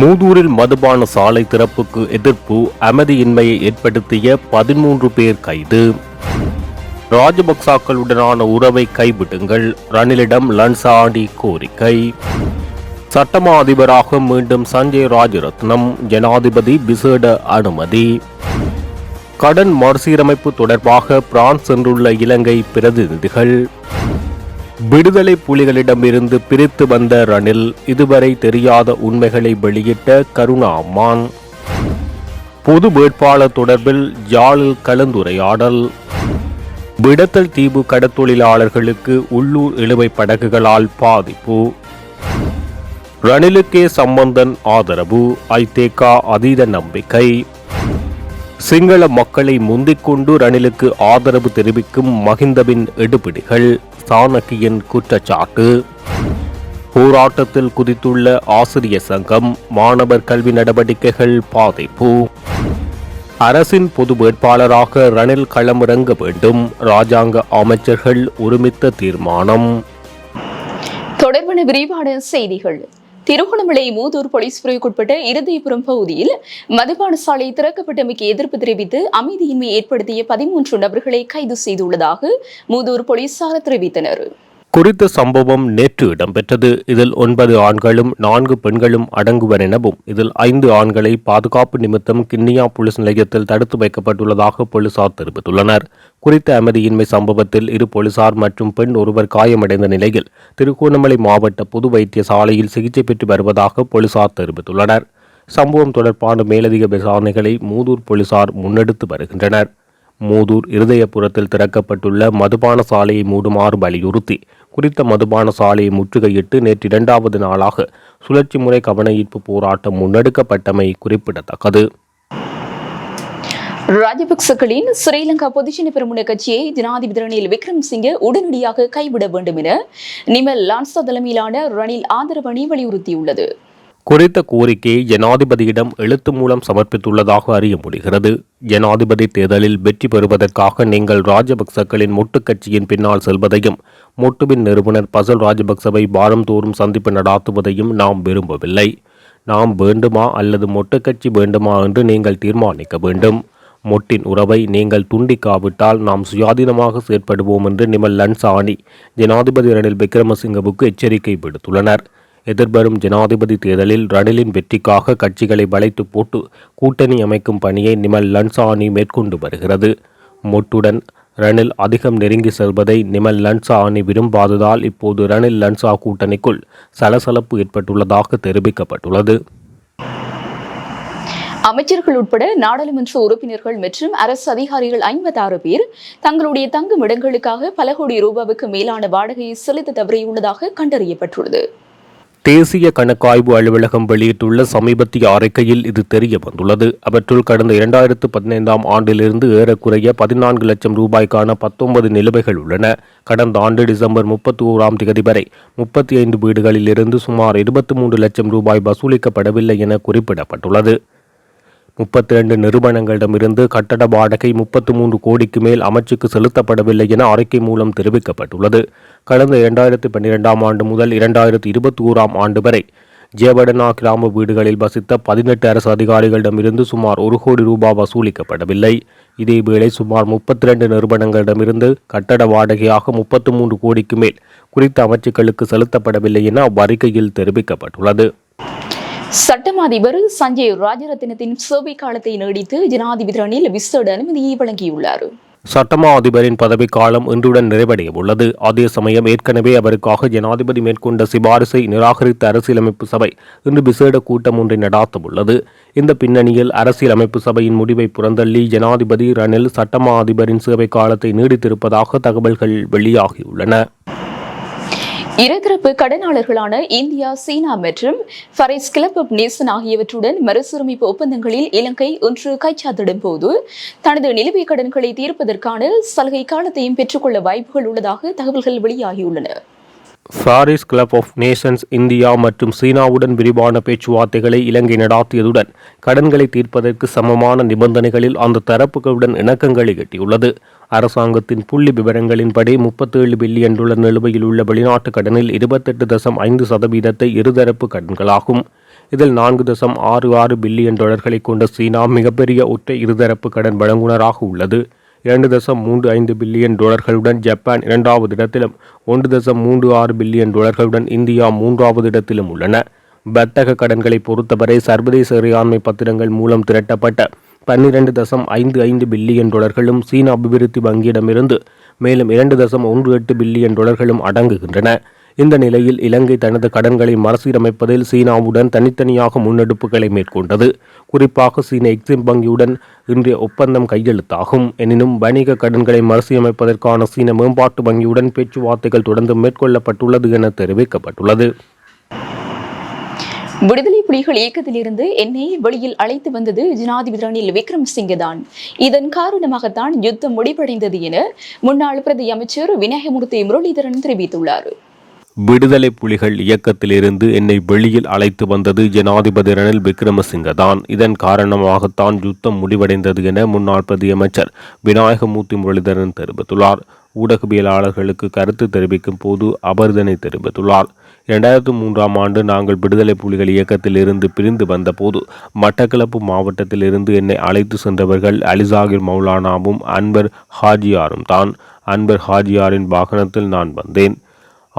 மூதூரில் மதுபான சாலை திறப்புக்கு எதிர்ப்பு அமைதியின்மையை ஏற்படுத்திய பதிமூன்று பேர் கைது. ராஜபக்சாக்களுடனான உறவை கைவிடுங்கள் ரணிலிடம் லன்சாடி கோரிக்கை. சட்டமா அதிபராக மீண்டும் சஞ்சய் ராஜரத்னம் ஜனாதிபதி விசேட அனுமதி. கடன் மறுசீரமைப்பு தொடர்பாக பிரான்ஸ் சென்றுள்ள இலங்கை பிரதிநிதிகள். விடுதலை புலிகளிடமிருந்து பிரித்து வந்த ரணில் இதுவரை தெரியாத உண்மைகளை வெளியிட்ட கருணா அம்மான் பொது வேட்பாளர் தொடர்பில் யாழில் கலந்துரையாடல். விடத்தல் தீவு கடத்தொழிலாளர்களுக்கு உள்ளூர் இழுவை படகுகளால் பாதிப்பு. ரணிலுக்கே சம்பந்தன் ஆதரவு ஐதேகா அதீத நம்பிக்கை. சிங்கள மக்களை முந்திக்கொண்டு ரணிலுக்கு ஆதரவு தெரிவிக்கும் மஹிந்தவின் எடுபிடிகள் சாணக்கியின் குற்றச்சாட்டு. போராட்டத்தில் குதித்துள்ள ஆசிரியர் சங்கம் மாணவர் கல்வி நடவடிக்கைகள் பாதிப்பு. அரசின் பொது வேட்பாளராக ரணில் களமிறங்க வேண்டும் ராஜாங்க அமைச்சர்கள் ஒருமித்த தீர்மானம். தொடர்பான விரிவான செய்திகள். திருகோணமலை மூதூர் போலீஸ் பிரிவுக்குட்பட்ட இருதயபுரம் பகுதியில் மதுபான சாலை திறக்கப்பட்டமைக்கு எதிர்ப்பு தெரிவித்து அமைதியின்மை ஏற்படுத்திய பதிமூன்று நபர்களை கைது செய்துள்ளதாக மூதூர் போலீசார் தெரிவித்தனர். குறித்த சம்பவம் நேற்று இடம்பெற்றது. இதில் ஒன்பது ஆண்களும் நான்கு பெண்களும் அடங்குவர் எனவும் இதில் ஐந்து ஆண்களை பாதுகாப்பு நிமித்தம் கிண்ணியா போலீஸ் நிலையத்தில் தடுத்து வைக்கப்பட்டுள்ளதாக போலீசார் தெரிவித்துள்ளனர். குறித்த அமைதியின்மை சம்பவத்தில் இரு போலீசார் மற்றும் பெண் ஒருவர் காயமடைந்த நிலையில் திருகோணமலை மாவட்ட பொது வைத்தியசாலையில் சிகிச்சை பெற்று வருவதாக போலீசார் தெரிவித்துள்ளனர். சம்பவம் தொடர்பான மேலதிக விசாரணைகளை மூதூர் போலீசார் முன்னெடுத்து வருகின்றனர். மூதூர் இருதயபுரத்தில் திறக்கப்பட்டுள்ள மதுபான சாலையை மூடுமாறு வலியுறுத்தி குறித்த மதுபான சாலையை முற்றுகையிட்டு நேற்று இரண்டாவது நாளாக சுழற்சி முறை கவன ஈர்ப்பு போராட்டம் முன்னெடுக்கப்பட்டமை குறிப்பிடத்தக்கது. ராஜபக்சகளின் ஸ்ரீலங்கா பொதுஜன பெருமுன கட்சியை ஜனாதிபதி ரணில் விக்ரம்சிங்கே உடனடியாக கைவிட வேண்டும் என நிமல் லான்சா தலைமையிலான ரணில் ஆதரவு அணி வலியுறுத்தியுள்ளது. குறித்த கோரிக்கையை ஜனாதிபதியிடம் எழுத்து மூலம் சமர்ப்பித்துள்ளதாக அறிய முடிகிறது ஜனாதிபதி தேர்தலில் வெற்றி பெறுவதற்காக நீங்கள் ராஜபக்சக்களின் மொட்டு கட்சியின் பின்னால் செல்வதையும் மொட்டுவின் நிறுவனர் பசல் ராஜபக்சவை வாரந்தோறும் சந்திப்பு நடாத்துவதையும் நாம் விரும்பவில்லை. நாம் வேண்டுமா அல்லது மொட்டு கட்சி வேண்டுமா என்று நீங்கள் தீர்மானிக்க வேண்டும். மொட்டின் உறவை நீங்கள் துண்டிக்காவிட்டால் நாம் சுயாதீனமாக செயற்படுவோம் என்று நிமல் லன்சானி ஜனாதிபதி ரணில் விக்ரமசிங்கவுக்கு எச்சரிக்கை விடுத்துள்ளனர். எதிர்வரும் ஜனாதிபதி தேர்தலில் ரணிலின் வெற்றிக்காக கட்சிகளை வளைத்து போட்டு கூட்டணி அமைக்கும் பணியை நிமல் லன்சானி மேற்கொண்டு வருகிறது. மொட்டுடன் ரணில் அதிகம் நெருங்கி செல்வதை நிமல் லன்சா அணி விரும்பாததால் இப்போது ரணில் லன்சா கூட்டணிக்குள் சலசலப்பு ஏற்பட்டுள்ளதாக தெரிவிக்கப்பட்டுள்ளது. அமைச்சர்கள் உட்பட நாடாளுமன்ற உறுப்பினர்கள் மற்றும் அரசு அதிகாரிகள் ஐம்பத்தாறு பேர் தங்களுடைய தங்கும் இடங்களுக்காக பல கோடி ரூபாவுக்கு மேலான வாடகையை செலுத்த தவறியுள்ளதாக கண்டறியப்பட்டுள்ளது. தேசிய கணக்காய்வு அலுவலகம் வெளியிட்டுள்ள சமீபத்திய அறிக்கையில் இது தெரிய வந்துள்ளது அவற்றுள் கடந்த இரண்டாயிரத்து பதினைந்தாம் ஆண்டிலிருந்து ஏறக்குறைய பதினான்கு லட்சம் ரூபாய்க்கான பத்தொன்பது நிலுவைகள் உள்ளன. கடந்த ஆண்டு டிசம்பர் முப்பத்தி ஓராம் தேதி வரை முப்பத்தி ஐந்து வீடுகளில் இருந்து சுமார் இருபத்தி மூன்று லட்சம் ரூபாய் வசூலிக்கப்படவில்லை என குறிப்பிடப்பட்டுள்ளது. முப்பத்தி ரெண்டு நிறுவனங்களிடமிருந்து கட்டட வாடகை முப்பத்து மூன்று கோடிக்கு மேல் அமைச்சுக்கு செலுத்தப்படவில்லை என அறிக்கை மூலம் தெரிவிக்கப்பட்டுள்ளது. கடந்த இரண்டாயிரத்தி பன்னிரெண்டாம் ஆண்டு முதல் இரண்டாயிரத்தி இருபத்தி ஓராம் ஆண்டு வரை ஜேவடனா கிராம வீடுகளில் வசித்த பதினெட்டு அரசு அதிகாரிகளிடமிருந்து சுமார் ஒரு கோடி ரூபாய் வசூலிக்கப்படவில்லை. இதேவேளை சுமார் முப்பத்தி ரெண்டு நிறுவனங்களிடமிருந்து கட்டட வாடகையாக முப்பத்து மூன்று கோடிக்கு மேல் குறித்த அமைச்சுக்களுக்கு செலுத்தப்படவில்லை என அவ்வறிக்கையில் தெரிவிக்கப்பட்டுள்ளது. சட்டம் அதிபர் சஞ்சய் ராஜரத்தினத்தின் சேவை காலத்தை நீடித்து ஜனாதிபதி ரணில் விசேட அனுமதியை வழங்கியுள்ளார். சட்டமா அதிபரின் பதவிக்காலம் இன்றுடன் நிறைவடைய உள்ளது. அதே சமயம் ஏற்கனவே அவருக்காக ஜனாதிபதி மேற்கொண்ட சிபாரிசை நிராகரித்த அரசியலமைப்பு சபை இன்று விசேட கூட்டம் ஒன்றை நடாத்த உள்ளது. இந்த பின்னணியில் அரசியலமைப்பு சபையின் முடிவை புறந்தள்ளி ஜனாதிபதி ரணில் சட்டமா அதிபரின் சேவை காலத்தை நீடித்திருப்பதாக தகவல்கள் வெளியாகியுள்ளன இருதரப்பு கடனாளர்களான இந்தியா சீனா மற்றும் ஃபரைஸ் கிளப் ஆப் நேசன் ஆகியவற்றுடன் மறுசீரமைப்பு ஒப்பந்தங்களில் இலங்கை இன்று கைச்சாத்திடும் போது தனது நிலுவை கடன்களை தீர்ப்பதற்கான சலுகை காலத்தையும் பெற்றுக்கொள்ள வாய்ப்புகள் உள்ளதாக தகவல்கள் வெளியாகியுள்ளன. சாரிஸ் கிளப் ஆஃப் நேஷன்ஸ் இந்தியா மற்றும் சீனாவுடன் விரிவான பேச்சுவார்த்தைகளை இலங்கை நடாத்தியதுடன் கடன்களை தீர்ப்பதற்கு சமமான நிபந்தனைகளில் அந்த தரப்புகளுடன் இணக்கங்களை எட்டியுள்ளது. அரசாங்கத்தின் புள்ளி விவரங்களின்படி முப்பத்தேழு பில்லியன் டாலர் நிலுவையில் உள்ள வெளிநாட்டு கடனில் இருபத்தெட்டு தசம் ஐந்து சதவீதத்தை இருதரப்பு கடன்களாகும். இதில் நான்கு தசம் ஆறு ஆறு பில்லியன் டாலர்களை கொண்ட சீனா மிகப்பெரிய ஒற்றை இருதரப்பு கடன் வழங்குனராக உள்ளது. இரண்டு தசம் மூன்று ஐந்து பில்லியன் டாலர்களுடன் ஜப்பான் இரண்டாவது இடத்திலும் ஒன்று தசம் மூன்று ஆறு பில்லியன் டாலர்களுடன் இந்தியா மூன்றாவது இடத்திலும் உள்ளன. வர்த்தக கடன்களை பொறுத்தவரை சர்வதேச இறையாண்மை பத்திரங்கள் மூலம் திரட்டப்பட்ட பன்னிரண்டு தசம் ஐந்து ஐந்து பில்லியன் டாலர்களும் சீன அபிவிருத்தி வங்கியிடமிருந்து மேலும் இரண்டு தசம் ஒன்று எட்டு பில்லியன் டாலர்களும் அடங்குகின்றன. இந்த நிலையில் இலங்கை தனது கடன்களை மறுசீரமைப்பதில் சீனாவுடன் தனித்தனியாக முன்னெடுப்புகளை மேற்கொண்டது. குறிப்பாக சீன எக்ஸிம் வங்கியுடன் இன்றைய ஒப்பந்தம் கையெழுத்தாகும். எனினும் வணிக கடன்களை மறுசீரமைப்பதற்கான சீன மேம்பாட்டு வங்கியுடன் பேச்சுவார்த்தைகள் தொடர்ந்து மேற்கொள்ளப்பட்டுள்ளது என தெரிவிக்கப்பட்டுள்ளது. விடுதலை புலிகள் இயக்கத்திலிருந்து என்னை வெளியில் அழைத்து வந்தது ஜனாதிபதி ரணில் விக்ரமசிங்கே தான் இதன் காரணமாகத்தான் யுத்தம் முடிவடைந்தது என முன்னாள் பிரதி அமைச்சர் விநாயகமூர்த்தி முரளிதரன் தெரிவித்துள்ளார். விடுதலை புலிகள் இயக்கத்திலிருந்து என்னை வெளியில் அழைத்து வந்தது ஜனாதிபதி ரணில் விக்ரமசிங்க தான் இதன் காரணமாகத்தான் யுத்தம் முடிவடைந்தது என முன்னாள் பிரதியமைச்சர் விநாயகமூர்த்தி முரளிதரன் தெரிவித்துள்ளார். ஊடகவியலாளர்களுக்கு கருத்து தெரிவிக்கும் போது அவர் இதனை தெரிவித்துள்ளார். இரண்டாயிரத்து மூன்றாம் ஆண்டு நாங்கள் விடுதலை புலிகள் இயக்கத்திலிருந்து பிரிந்து வந்தபோது மட்டக்களப்பு மாவட்டத்திலிருந்து என்னை அழைத்து சென்றவர்கள் அலிசாகிர் மௌலானாவும் அன்பர் ஹாஜியாரும் தான் அன்பர் ஹாஜியாரின் வாகனத்தில் நான் வந்தேன்.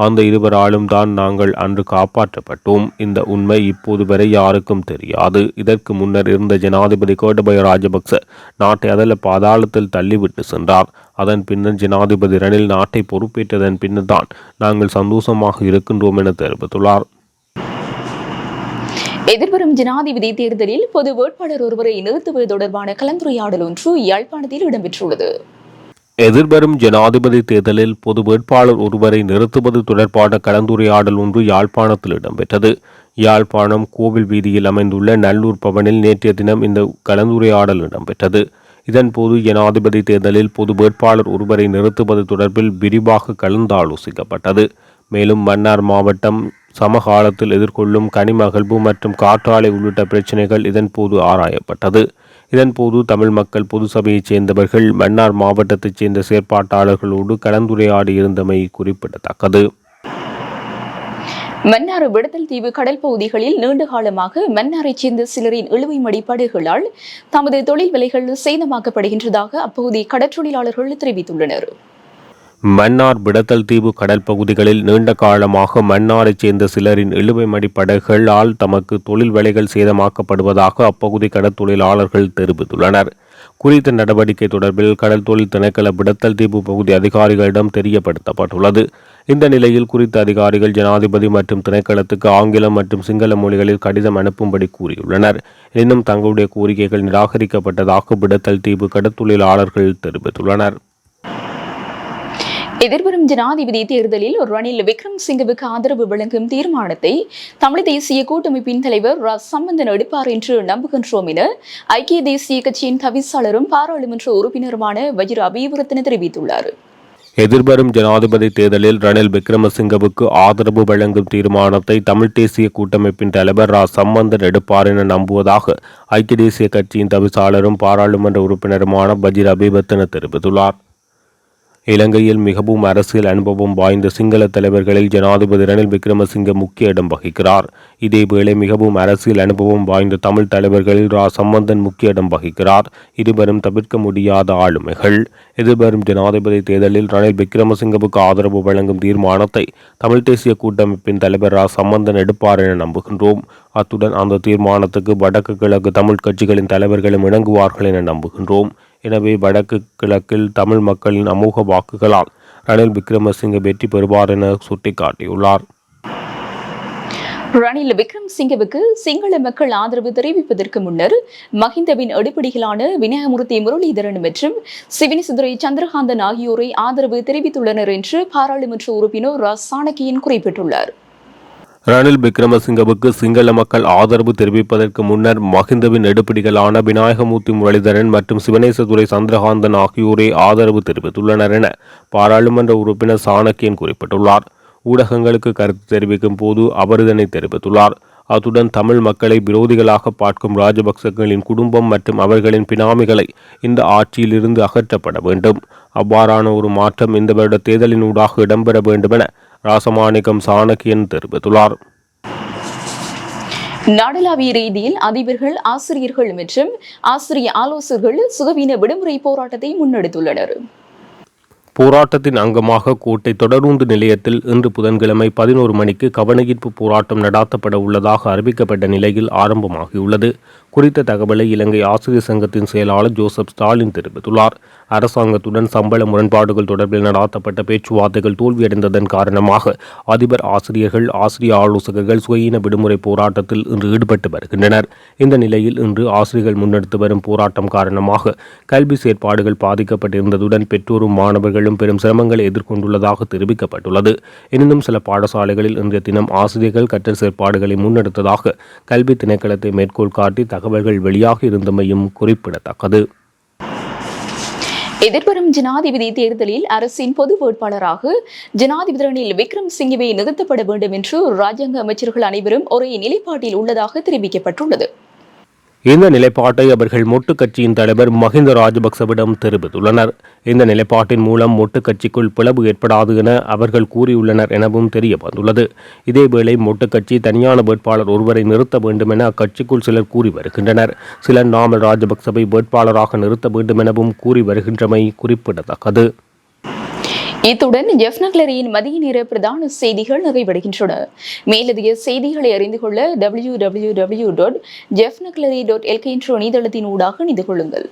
அந்த இருவராலும் தான் நாங்கள் அன்று காப்பாற்றப்பட்டோம். இந்த உண்மை இப்போது வரை யாருக்கும் தெரியாது. இதற்கு முன்னர் இருந்த ஜனாதிபதி கோட்டபய ராஜபக்ச நாட்டை அதில் பாதாளத்தில் தள்ளிவிட்டு சென்றார். அதன் பின்னர் ஜனாதிபதி ரணில் நாட்டை பொறுப்பேற்றதன் பின்னர் தான் நாங்கள் சந்தோஷமாக இருக்கின்றோம் என தெரிவித்துள்ளார். எதிர்வரும் ஜனாதிபதி தேர்தலில் பொது வேட்பாளர் ஒருவரை நிறுத்துவது தொடர்பான கலந்துரையாடல் ஒன்று யாழ்ப்பாணத்தில் இடம்பெற்றுள்ளது. எதிர்வரும் ஜனாதிபதி தேர்தலில் பொது வேட்பாளர் ஒருவரை நிறுத்துவது தொடர்பான கலந்துரையாடல் ஒன்று யாழ்ப்பாணத்தில் இடம்பெற்றது. யாழ்ப்பாணம் கோவில் வீதியில் அமைந்துள்ள நல்லூர் பவனில் நேற்றைய தினம் இந்த கலந்துரையாடல் இடம்பெற்றது. இதன்போது ஜனாதிபதி தேர்தலில் பொது வேட்பாளர் ஒருவரை நிறுத்துவது தொடர்பில் விரிவாக கலந்தாலோசிக்கப்பட்டது. மேலும் மன்னார் மாவட்டம் சமகாலத்தில் எதிர்கொள்ளும் கனிம அகழ்வு மற்றும் காற்றாலை உள்ளிட்ட பிரச்சினைகள் இதன்போது ஆராயப்பட்டது. இதன்போது தமிழ் மக்கள் பொது சபையைச் சேர்ந்தவர்கள் மன்னார் மாவட்டத்தைச் சேர்ந்த செயற்பாட்டாளர்களோடு கலந்துரையாடியிருந்தமை குறிப்பிடத்தக்கது. மன்னார் விடுதல் தீவு கடல் பகுதிகளில் நீண்ட காலமாக மன்னாரைச் சேர்ந்த சிலரின் இழுவை மடிப்பாடுகளால் தமது தொழில் விலைகள் சேதமாக்கப்படுகின்றதாக அப்பகுதி கடற்றொழிலாளர்கள் தெரிவித்துள்ளனர். மன்னார் விடத்தல் தீவு கடல் பகுதிகளில் நீண்ட காலமாக மன்னாரைச் சேர்ந்த சிலரின் இழுவைமடி படகுகளால் தமக்கு தொழில் வேலைகள் சேதமாக்கப்படுவதாக அப்பகுதி கடற்தொழிலாளர்கள் தெரிவித்துள்ளனர். குறித்த நடவடிக்கை தொடர்பில் கடல் தொழில் திணைக்கள விடத்தல் தீவு பகுதி அதிகாரிகளிடம் தெரியப்படுத்தப்பட்டுள்ளது. இந்த நிலையில் குறித்த அதிகாரிகள் ஜனாதிபதி மற்றும் திணைக்களத்துக்கு ஆங்கிலம் மற்றும் சிங்கள மொழிகளில் கடிதம் அனுப்பும்படி கூறியுள்ளனர். எனினும் தங்களுடைய கோரிக்கைகள் நிராகரிக்கப்பட்டதாக விடத்தல் தீவு கடற்தொழிலாளர்கள் தெரிவித்துள்ளனர். எதிர்வரும் ஜனாதிபதி தேர்தலில் ரணில் விக்ரம் சிங்கவுக்கு ஆதரவு வழங்கும் தீர்மானத்தை தமிழ் தேசிய கூட்டமைப்பின் தலைவர் ரா. சம்பந்தன் எடுப்பார் என்று நம்புகின்றோம் என ஐக்கிய தேசிய கட்சியின் தவிசாளரும் பாராளுமன்ற உறுப்பினருமான வஜிர அபிவிருத்தன தெரிவித்துள்ளார். எதிர்வரும் ஜனாதிபதி தேர்தலில் ரணில் விக்ரமசிங்கவுக்கு ஆதரவு வழங்கும் தீர்மானத்தை தமிழ் தேசிய கூட்டமைப்பின் தலைவர் ரா. சம்பந்தன் எடுப்பார் என நம்புவதாக ஐக்கிய தேசிய கட்சியின் தவிசாளரும் பாராளுமன்ற உறுப்பினருமான பஜிர் அபிவர்த்தன தெரிவித்துள்ளார். இலங்கையில் மிகவும் அரசியல் அனுபவம் வாய்ந்த சிங்கள தலைவர்களில் ஜனாதிபதி ரணில் விக்ரமசிங்க முக்கிய இடம் வகிக்கிறார். இதேவேளை மிகவும் அரசியல் அனுபவம் வாய்ந்த தமிழ் தலைவர்களில் ரா. சம்பந்தன் முக்கிய இடம் வகிக்கிறார். இருவரும் தவிர்க்க முடியாத ஆளுமைகள். எதிர்வரும் ஜனாதிபதி தேர்தலில் ரணில் விக்ரமசிங்கவுக்கு ஆதரவு வழங்கும் தீர்மானத்தை தமிழ் தேசிய கூட்டமைப்பின் தலைவர் ரா. சம்பந்தன் எடுப்பார் என நம்புகின்றோம். அத்துடன் அந்த தீர்மானத்துக்கு வடக்கு கிழக்கு தமிழ் கட்சிகளின் தலைவர்களும் இணங்குவார்கள் என நம்புகின்றோம். எனவே வடக்கு கிழக்கில் தமிழ் மக்களின் அமோக வாக்குகளால் ரணில் விக்ரமசிங்க வெற்றி பெறுவார் என சுட்டிக்காட்டியுள்ளார். ரணில் விக்ரம்சிங்கவுக்கு சிங்கள மக்கள் ஆதரவு தெரிவிப்பதற்கு முன்னர் மஹிந்தவின் அடிப்படையிலான விநாயகமூர்த்தி முரளிதரன் மற்றும் சிவனிசுதுரை சந்திரகாந்தன் ஆகியோரை ஆதரவு தெரிவித்துள்ளனர் என்று பாராளுமன்ற உறுப்பினர் ரா. சாணக்கியன் குறிப்பிட்டுள்ளார். ரணில் விக்ரமசிங்கவுக்கு சிங்கள மக்கள் ஆதரவு தெரிவிப்பதற்கு முன்னர் மஹிந்தவின் எடுப்பிடிகளான விநாயகமூர்த்தி முரளிதரன் மற்றும் சிவனேசதுரை சந்திரகாந்தன் ஆகியோரே ஆதரவு தெரிவித்துள்ளனர் என பாராளுமன்ற உறுப்பினர் சாணக்கியன் குறிப்பிட்டுள்ளார். ஊடகங்களுக்கு கருத்து தெரிவிக்கும் போது அவர் இதனை தெரிவித்துள்ளார். அத்துடன் தமிழ் மக்களை விரோதிகளாக பார்க்கும் ராஜபக்சங்களின் குடும்பம் மற்றும் அவர்களின் பினாமிகளை இந்த ஆட்சியிலிருந்து அகற்றப்பட வேண்டும். அவ்வாறான ஒரு மாற்றம் இந்த வருட தேர்தலின் ஊடாக இடம்பெற வேண்டுமென ராசமாணிக்கம் சாணக்கியன் தெரிவித்துள்ளார். நாடளாவிய ரீதியில் அதிபர்கள் ஆசிரியர்கள் மற்றும் ஆசிரிய ஆலோசகர்கள் சுகவீன விடுமுறை போராட்டத்தை முன்னெடுத்துள்ளனர். போராட்டத்தின் அங்கமாக கோட்டை தொடருந்து நிலையத்தில் இன்று புதன்கிழமை பதினோரு மணிக்கு கவனஈர்ப்பு போராட்டம் நடாத்தப்பட உள்ளதாக அறிவிக்கப்பட்ட நிலையில் ஆரம்பமாகியுள்ளது. குறித்த தகவலை இலங்கை ஆசிரியர் சங்கத்தின் செயலாளர் ஜோசப் ஸ்டாலின் தெரிவித்துள்ளார். அரசாங்கத்துடன் சம்பள முரண்பாடுகள் தொடர்பில் நடாத்தப்பட்ட பேச்சுவார்த்தைகள் தோல்வியடைந்ததன் காரணமாக அதிபர் ஆசிரியர்கள் ஆசிரிய ஆலோசகர்கள் சுயீன விடுமுறை போராட்டத்தில் இன்று ஈடுபட்டு வருகின்றனர். இந்த நிலையில் இன்று ஆசிரியர்கள் முன்னெடுத்து வரும் போராட்டம் காரணமாக கல்வி செயற்பாடுகள் பாதிக்கப்பட்டிருந்ததுடன் பெற்றோரும் மாணவர்களும் பெரும் சிரமங்களை எதிர்கொண்டுள்ளதாக தெரிவிக்கப்பட்டுள்ளது. எனினும் சில பாடசாலைகளில் இன்றைய தினம் ஆசிரியர்கள் கற்றல் செயற்பாடுகளை முன்னெடுத்ததாக கல்வி திணைக்களத்தை மேற்கோள் காட்டி தகவல்கள் வெளியாக இருந்தமையும் குறிப்பிடத்தக்கது. எதிர்வரும் ஜனாதிபதி தேர்தலில் அரசின் பொது வேட்பாளராக ஜனாதிபதி ரணில் விக்ரம் சிங்கவே நிறுத்தப்பட வேண்டும் என்று ராஜாங்க அமைச்சர்கள் அனைவரும் ஒரே நிலைப்பாட்டில் உள்ளதாக தெரிவிக்கப்பட்டுள்ளது. இந்த நிலைப்பாட்டை அவர்கள் மொட்டு கட்சியின் தலைவர் மஹிந்த ராஜபக்சவிடம் தெரிவித்துள்ளனர். இந்த நிலைப்பாட்டின் மூலம் மொட்டு கட்சிக்குள் பிளவு ஏற்படாது என அவர்கள் கூறியுள்ளனர் எனவும் தெரிய வந்துள்ளது இதேவேளை மொட்டு கட்சி தனியான வேட்பாளர் ஒருவரை நிறுத்த வேண்டும் என அக்கட்சிக்குள் சிலர் கூறி வருகின்றனர். சிலர் நாமல் ராஜபக்சவை வேட்பாளராக நிறுத்த வேண்டும் எனவும் கூறி வருகின்றமை குறிப்பிடத்தக்கது. இத்துடன் ஜெஃப் நக்லரியின் மதிய நேர பிரதான செய்திகள் நிறைவடைகின்றன. மேலதிக செய்திகளை அறிந்து கொள்ள டபிள்யூ டபிள்யூ டபிள்யூ டாட் ஜெஃப் நக்லரி டாட் எல்கே என்ற இணையதளத்தின் ஊடாக இணைந்து கொள்ளுங்கள்.